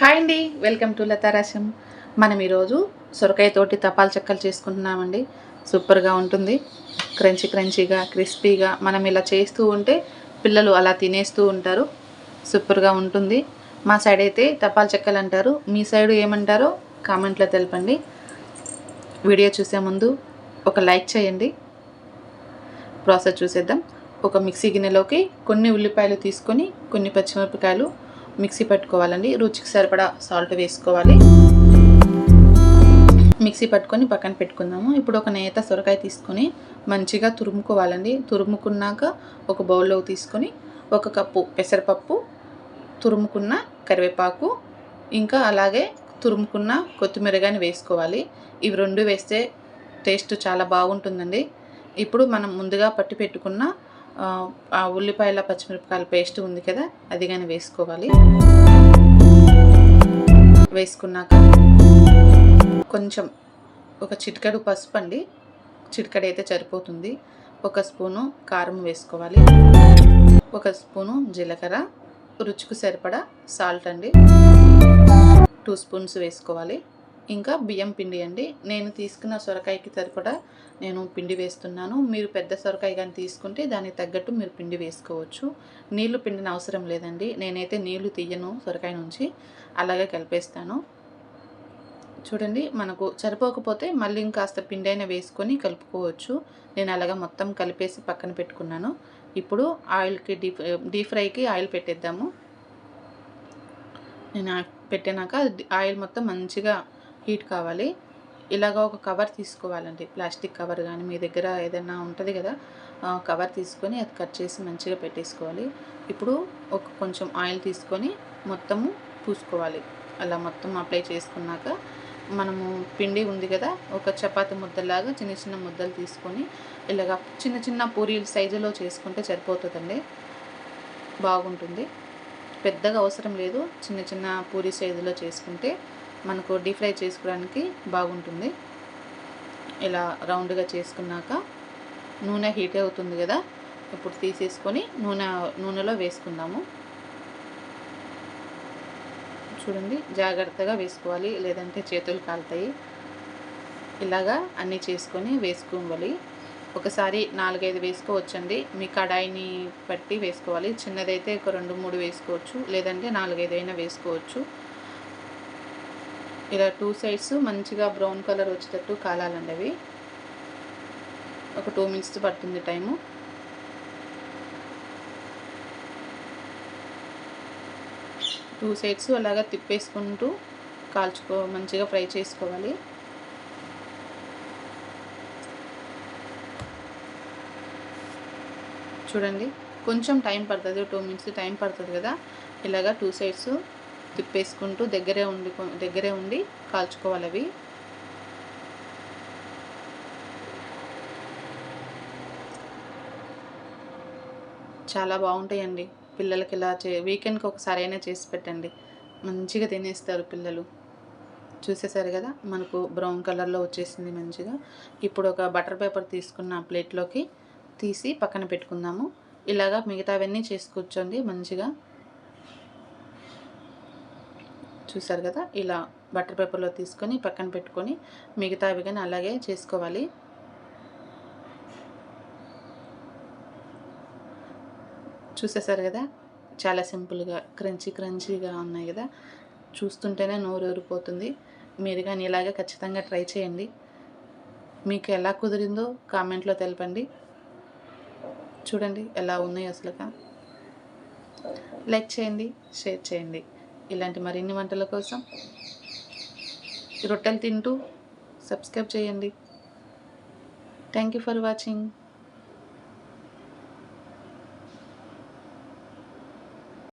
Hi అండి welcome to లతారాశం మనం ఈరోజు సొరకాయ తోటి తపాల చెక్కలు చేసుకుంటున్నామండి. సూపర్గా ఉంటుంది. క్రంచి క్రంచీగా క్రిస్పీగా మనం ఇలా చేస్తూ ఉంటే పిల్లలు అలా తినేస్తూ ఉంటారు. సూపర్గా ఉంటుంది. మా సైడ్ అయితే తపాల చెక్కలు అంటారు. మీ సైడ్ ఏమంటారో కామెంట్లో తెలపండి. వీడియో చూసే ముందు ఒక లైక్ చేయండి. ప్రాసెస్ చూసేద్దాం. ఒక మిక్సీ గిన్నెలోకి కొన్ని ఉల్లిపాయలు తీసుకొని కొన్ని పచ్చిమిరపకాయలు మిక్సీ పట్టుకోవాలండి. రుచికి సరిపడా సాల్ట్ వేసుకోవాలి. మిక్సీ పట్టుకొని పక్కన పెట్టుకుందాము. ఇప్పుడు ఒక నేత సొరకాయ తీసుకొని మంచిగా తురుముకోవాలండి. తురుముకున్నాక ఒక బౌల్లో తీసుకొని ఒక కప్పు పెసరపప్పు తురుముకున్న కరివేపాకు ఇంకా అలాగే తురుముకున్న కొత్తిమీర కానీ వేసుకోవాలి. ఇవి రెండు వేస్తే టేస్ట్ చాలా బాగుంటుందండి. ఇప్పుడు మనం ముందుగా పట్టి పెట్టుకున్న ఆ, ఉల్లిపాయల పచ్చిమిరపకాయల పేస్ట్ ఉంది కదా అది కానీ వేసుకోవాలి. వేసుకున్నాక కొంచెం ఒక చిటికడు పసుపు అండి. చిటికెడు అయితే సరిపోతుంది. ఒక స్పూను కారం వేసుకోవాలి. ఒక స్పూను జీలకర్ర. రుచికి సరిపడా సాల్ట్ అండి. టూ స్పూన్స్ వేసుకోవాలి. ఇంకా బియ్యం పిండి అండి. నేను తీసుకున్న సొరకాయకి సరిపడా నేను పిండి వేస్తున్నాను. మీరు పెద్ద సొరకాయ కానీ తీసుకుంటే దానికి తగ్గట్టు మీరు పిండి వేసుకోవచ్చు. నీళ్ళు పిండిన అవసరం లేదండి. నేనైతే నీళ్ళు తీయను సొరకాయ నుంచి. అలాగే కలిపేస్తాను. చూడండి మనకు సరిపోకపోతే మళ్ళీ ఇంకాస్త పిండి అయినా వేసుకొని కలుపుకోవచ్చు. నేను అలాగా మొత్తం కలిపేసి పక్కన పెట్టుకున్నాను. ఇప్పుడు ఆయిల్కి డీప్ డీప్ ఫ్రైకి ఆయిల్ పెట్టేద్దాము. నేను ఆ- పెట్టినాక అది ఆయిల్ మొత్తం మంచిగా హీట్ కావాలి. ఇలాగ ఒక కవర్ తీసుకోవాలండి. ప్లాస్టిక్ కవర్ కానీ మీ దగ్గర ఏదైనా ఉంటుంది కదా కవర్ తీసుకొని అది కట్ చేసి మంచిగా పెట్టేసుకోవాలి. ఇప్పుడు ఒక కొంచెం ఆయిల్ తీసుకొని మొత్తము పూసుకోవాలి. అలా మొత్తం అప్లై చేసుకున్నాక మనము పిండి ఉంది కదా ఒక చపాతి ముద్దలాగా చిన్న చిన్న ముద్దలు తీసుకొని ఇలాగ చిన్న చిన్న పూరీల సైజులో చేసుకుంటే సరిపోతుందండి. బాగుంటుంది. పెద్దగా అవసరం లేదు. చిన్న చిన్న పూరి సైజులో చేసుకుంటే మనకు డీప్ ఫ్రై చేసుకోవడానికి బాగుంటుంది. ఇలా రౌండ్గా చేసుకున్నాక నూనె హీట్ అవుతుంది కదా ఇప్పుడు తీసేసుకొని నూనె నూనెలో వేసుకుందాము. చూడండి జాగ్రత్తగా వేసుకోవాలి లేదంటే చేతులు కాలుతాయి. ఇలాగా అన్నీ చేసుకొని వేసుకోవాలి. ఒకసారి నాలుగైదు వేసుకోవచ్చండి. మీ కడాయిని బట్టి వేసుకోవాలి. చిన్నదైతే ఒక రెండు మూడు వేసుకోవచ్చు. లేదంటే నాలుగైదు అయినా వేసుకోవచ్చు. ఇలా టూ సైడ్స్ మంచిగా బ్రౌన్ కలర్ వచ్చేటట్టు కాలాలండి అవి. ఒక టూ మినిట్స్ పడుతుంది టైము. టూ సైడ్స్ అలాగా తిప్పేసుకుంటూ కాల్చుకో మంచిగా ఫ్రై చేసుకోవాలి. చూడండి కొంచెం టైం పడుతుంది టూ మినిట్స్ టైం పడుతుంది కదా. ఇలాగా టూ సైడ్స్ తిప్పేసుకుంటూ దగ్గరే ఉండి దగ్గరే ఉండి కాల్చుకోవాలి అవి. చాలా బాగుంటాయండి. పిల్లలకి ఇలా చే వీకెండ్కి ఒకసారి అయినా చేసి పెట్టండి. మంచిగా తినేస్తారు పిల్లలు. చూసేసారు కదా మనకు బ్రౌన్ కలర్లో వచ్చేసింది మంచిగా. ఇప్పుడు ఒక బటర్ పేపర్ తీసుకున్న ప్లేట్లోకి తీసి పక్కన పెట్టుకుందాము. ఇలాగా మిగతావన్నీ చేసుకూర్చోండి మంచిగా. చూసారు కదా ఇలా బటర్ పేపర్లో తీసుకొని పక్కన పెట్టుకొని మిగతావి కానీ అలాగే చేసుకోవాలి. చూసేసారు కదా చాలా సింపుల్గా క్రంచీ క్రంచీగా ఉన్నాయి కదా చూస్తుంటేనే నోరు ఊరిపోతుంది. మీరు కానీ ఇలాగే ఖచ్చితంగా ట్రై చేయండి. మీకు ఎలా కుదిరిందో కామెంట్లో తెలపండి. చూడండి ఎలా ఉన్నాయి అసలుగా. లైక్ చేయండి షేర్ చేయండి. ఇలాంటి మరిన్ని వంటల కోసం రొట్టెలు తింటూ సబ్స్క్రైబ్ చేయండి. Thank you for watching